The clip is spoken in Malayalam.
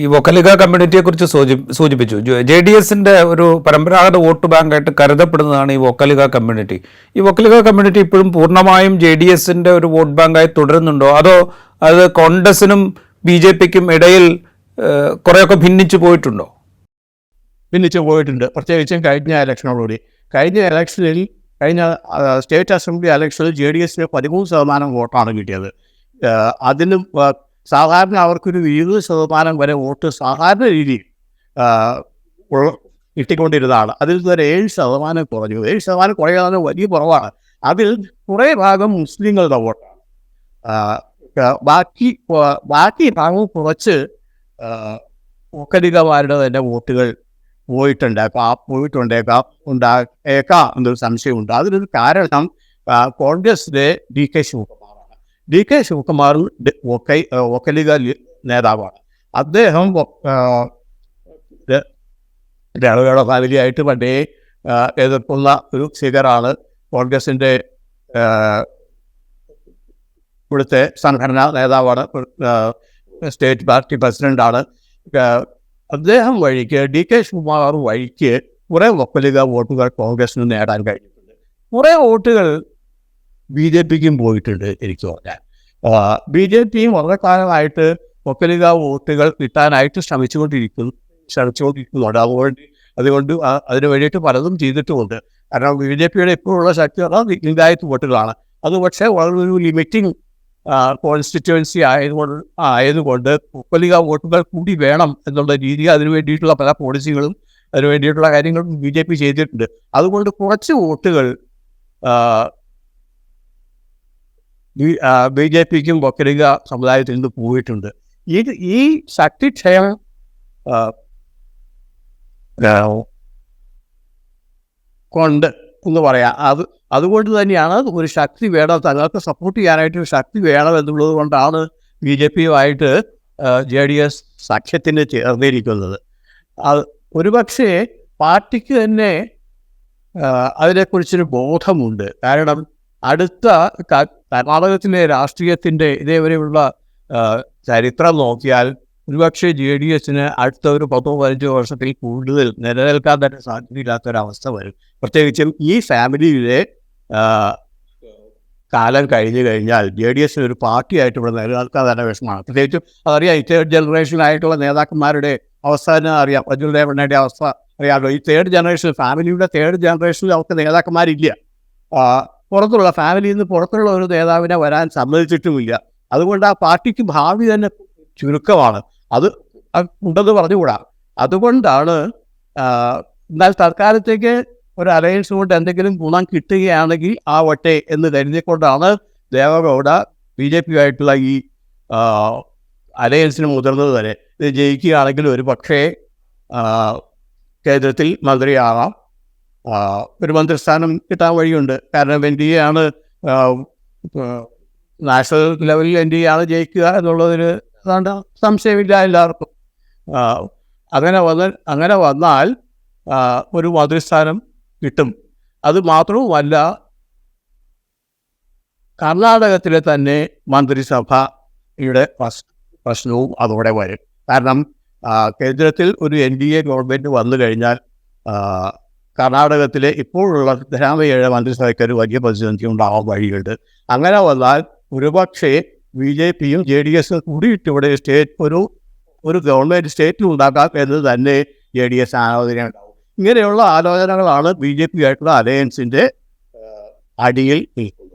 ഈ വൊക്കലിക കമ്മ്യൂണിറ്റിയെ കുറിച്ച് സൂചി സൂചിപ്പിച്ചു. ജെ ഡി എസിന്റെ ഒരു പരമ്പരാഗത വോട്ട് ബാങ്കായിട്ട് കരുതപ്പെടുന്നതാണ് ഈ വൊക്കലിക കമ്മ്യൂണിറ്റി. ഈ വൊക്കലിക കമ്മ്യൂണിറ്റി ഇപ്പോഴും പൂർണമായും ജെ ഡി എസിന്റെ ഒരു വോട്ട് ബാങ്കായി തുടരുന്നുണ്ടോ? അതോ അത് കോൺഗ്രസിനും ബി ജെ പിക്കും ഇടയിൽ കുറേയൊക്കെ ഭിന്നിച്ചു പോയിട്ടുണ്ടോ? ഭിന്നിച്ചു പോയിട്ടുണ്ട്. പ്രത്യേകിച്ചും കഴിഞ്ഞ ഇലക്ഷനോടുകൂടി. കഴിഞ്ഞ ഇലക്ഷനിൽ കഴിഞ്ഞ സ്റ്റേറ്റ് അസംബ്ലി ഇലക്ഷനിൽ ജെ ഡി എസിന് പതിമൂന്ന് ശതമാനം വോട്ടാണ് കിട്ടിയത്. അതിലും സാധാരണ അവർക്കൊരു ഇരുപത് ശതമാനം വരെ വോട്ട് സാധാരണ രീതിയിൽ കിട്ടിക്കൊണ്ടിരുന്നതാണ്. അതിൽ നിന്ന് ഒരു ഏഴ് ശതമാനം കുറഞ്ഞു. ഏഴ് ശതമാനം കുറയാതെ വലിയ കുറവാണ്. അതിൽ കുറേ ഭാഗം മുസ്ലിങ്ങളുടെ വോട്ടാണ്. ബാക്കി ബാക്കി ഭാഗം കുറച്ച് ഒക്കലികമാരുടെ തന്നെ വോട്ടുകൾ പോയിട്ടുണ്ടേക്കാം. പോയിട്ടുണ്ടേക്കാം. ഉണ്ടായേക്കാം എന്നൊരു സംശയമുണ്ട്. അതിനൊരു കാരണം കോൺഗ്രസിലെ ഡി കെ ശിവകുമാറാണ് ഡി കെ ശിവകുമാർ ഒക്കലിക നേതാവാണ്. അദ്ദേഹം രാഘവയുടെ ഫാമിലിയായിട്ട് പണ്ടേ എതിർക്കുന്ന ഒരു ഫിഗറാണ് കോൺഗ്രസിന്റെ ഇവിടുത്തെ സംഘടനാ നേതാവാണ് സ്റ്റേറ്റ് പാർട്ടി പ്രസിഡന്റാണ് അദ്ദേഹം വഴിക്ക് ഡി കെ ശിവകുമാർ വഴിക്ക് കുറേ ഒക്കലിക വോട്ടുകൾ കോൺഗ്രസിന് നേടാൻ കഴിഞ്ഞിട്ടുണ്ട്. കുറേ വോട്ടുകൾ ബി ജെ പിക്കും പോയിട്ടുണ്ട് എനിക്ക് പറഞ്ഞാൽ ബി ജെ പിയും വളരെ കാലമായിട്ട് ഒപ്പലിക വോട്ടുകൾ കിട്ടാനായിട്ട് ശ്രമിച്ചുകൊണ്ടിരിക്കുന്നു ശ്രമിച്ചുകൊണ്ടിരിക്കുന്നുണ്ട്. അതുകൊണ്ട് അതുകൊണ്ട് അതിന് വേണ്ടിയിട്ട് പലതും ചെയ്തിട്ടുമുണ്ട്. കാരണം ബി ജെ പിയുടെ ഇപ്പോഴുള്ള ശക്തി പറഞ്ഞാൽ ലിംഗായത്ത് വോട്ടുകളാണ്. അത് പക്ഷേ വളരെ ഒരു ലിമിറ്റിംഗ് കോൺസ്റ്റിറ്റ്യുവൻസി ആയതുകൊണ്ട് ആയതുകൊണ്ട് ഒപ്പലിക വോട്ടുകൾ കൂടി വേണം എന്നുള്ള രീതി അതിനു വേണ്ടിയിട്ടുള്ള പല പോളിസികളും അതിനു വേണ്ടിയിട്ടുള്ള കാര്യങ്ങളും ബി ജെ പി ചെയ്തിട്ടുണ്ട്. അതുകൊണ്ട് കുറച്ച് വോട്ടുകൾ ബി ജെ പിക്കും ബൊക്കരിക സമുദായത്തിൽ നിന്ന് പോയിട്ടുണ്ട്. ഈ ഈ ശക്തിക്ഷയം കൊണ്ട് എന്ന് പറയാം. അത് അതുകൊണ്ട് തന്നെയാണ് ഒരു ശക്തി വേണം. തങ്ങൾക്ക് സപ്പോർട്ട് ചെയ്യാനായിട്ട് ഒരു ശക്തി വേണം എന്നുള്ളത് കൊണ്ടാണ് ബി ജെ പിയുമായിട്ട് ജെ ഡി എസ് സഖ്യത്തിന് ചേർന്നിരിക്കുന്നത്. അത് ഒരുപക്ഷേ പാർട്ടിക്ക് തന്നെ അതിനെക്കുറിച്ചൊരു ബോധമുണ്ട്. കാരണം അടുത്ത കർണാടകത്തിലെ രാഷ്ട്രീയത്തിന്റെ ഇതേവരെയുള്ള ചരിത്രം നോക്കിയാൽ ഒരുപക്ഷെ ജെ ഡി എസിന് അടുത്ത ഒരു പത്തോ പതിനഞ്ചോ വർഷത്തിൽ കൂടുതൽ നിലനിൽക്കാൻ തന്നെ സാധ്യതയില്ലാത്തൊരവസ്ഥ വരും. പ്രത്യേകിച്ചും ഈ ഫാമിലിയിലെ കാലം കഴിഞ്ഞു കഴിഞ്ഞാൽ ജെ ഡി എസിന് ഒരു പാർട്ടിയായിട്ട് ഇവിടെ നിലനിൽക്കാൻ തന്നെ വിഷമമാണ്. പ്രത്യേകിച്ചും അതറിയാം ഈ തേർഡ് ജനറേഷനായിട്ടുള്ള നേതാക്കന്മാരുടെ അവസ്ഥ തന്നെ അറിയാം. അർജുൻ ദേവണ്ണയുടെ അവസ്ഥ അറിയാമല്ലോ. ഈ തേർഡ് ജനറേഷൻ ഫാമിലിയുടെ തേർഡ് ജനറേഷനിൽ അവർക്ക് നേതാക്കന്മാരില്ല. പുറത്തുള്ള ഫാമിലിയിൽ നിന്ന് പുറത്തുള്ള ഒരു നേതാവിനെ വരാൻ സമ്മതിച്ചിട്ടുമില്ല. അതുകൊണ്ട് ആ പാർട്ടിക്ക് ഭാവി തന്നെ ചുരുക്കമാണ്. അത് ഉണ്ടെന്ന് പറഞ്ഞുകൂടാ. അതുകൊണ്ടാണ് എന്നാൽ തൽക്കാലത്തേക്ക് ഒരു അലയൻസ് കൊണ്ട് എന്തെങ്കിലും ഗുണം കിട്ടുകയാണെങ്കിൽ ആ വട്ടെ എന്ന് കരുതിക്കൊണ്ടാണ് ദേവഗൗഡ ബി ജെ പിയുമായിട്ടുള്ള ഈ അലയൻസിന് മുതിർന്നത് തന്നെ ഇത് ജയിക്കുകയാണെങ്കിൽ ഒരു പക്ഷേ കേന്ദ്രത്തിൽ മന്ത്രിയാകാം. ഒരു മന്ത്രിസ്ഥാനം കിട്ടാൻ വഴിയുണ്ട്. കാരണം എൻ ഡി എ ആണ് നാഷണൽ ലെവലിൽ എൻ ഡി എ ആണ് ജയിക്കുക എന്നുള്ളതിന് അതാണ്ട് സംശയമില്ല എല്ലാവർക്കും. അങ്ങനെ വന്നാൽ അങ്ങനെ വന്നാൽ ഒരു മന്ത്രിസ്ഥാനം കിട്ടും. അത് മാത്രവുമല്ല കർണാടകത്തിലെ തന്നെ മന്ത്രിസഭയുടെ പ്രശ് പ്രശ്നവും അതോടെ വരും. കാരണം കേന്ദ്രത്തിൽ ഒരു എൻ ഡി എ ഗവൺമെന്റ് വന്നു കഴിഞ്ഞാൽ കർണാടകത്തിലെ ഇപ്പോഴുള്ള ധനാമയുടെ മന്ത്രിസഭയ്ക്ക് ഒരു വലിയ പ്രതിസന്ധി ഉണ്ടാവാൻ വഴിയുണ്ട്. അങ്ങനെ വന്നാൽ ഒരുപക്ഷേ ബി ജെ പിയും ജെ ഡി എസും കൂടിയിട്ട് ഇവിടെ സ്റ്റേറ്റ് ഒരു ഒരു ഗവൺമെന്റ് സ്റ്റേറ്റ് ഉണ്ടാക്കാം എന്ന് തന്നെ ജെ ഡി എസ് ആലോചന ഉണ്ടാവും ഇങ്ങനെയുള്ള ആലോചനകളാണ് ബി ജെ പി ആയിട്ടുള്ള അലയൻസിന്റെ അടിയിൽ നിൽക്കുന്നത്.